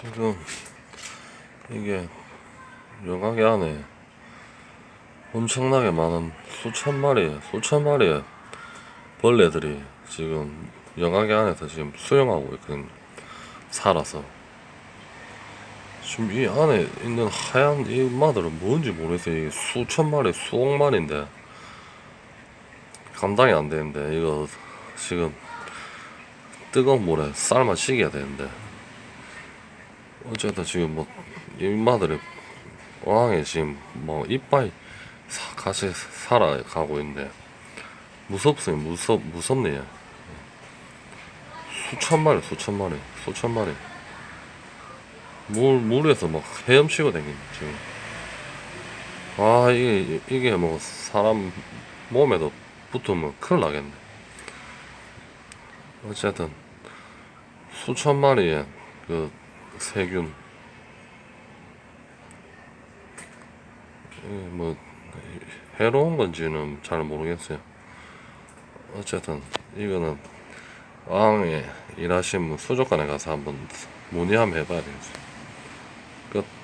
지금 이게 영화계 안에 엄청나게 많은 수천 마리, 수천 마리의 벌레들이 지금 영화계 안에서 지금 수영하고 있거든요. 살아서. 지금 이 안에 있는 하얀 이 마들은 뭔지 모르겠어요. 수천 마리, 수억 마리인데 감당이 안 되는데 이거 지금 뜨거운 물에 삶아 식여야 되는데 어쨌든 지금 뭐 이마들이 어항에 지금 뭐 이빨 사- 같이 살아가고 있는데 무섭어요 무섭 무섭네요. 수천 마리 수천 마리 수천 마리. 물 물에서 막 헤엄치고 다니는 지금. 아 이게 이게 뭐 사람 몸에도 붙으면 큰일 나겠네. 어쨌든 수천 마리의 그 세균 이게 뭐 해로운 건지는 잘 모르겠어요. 어쨌든 이거는 왕에 일하신 분 수족관에 가서 한번 문의 한번 해봐야 되겠어요. 끝.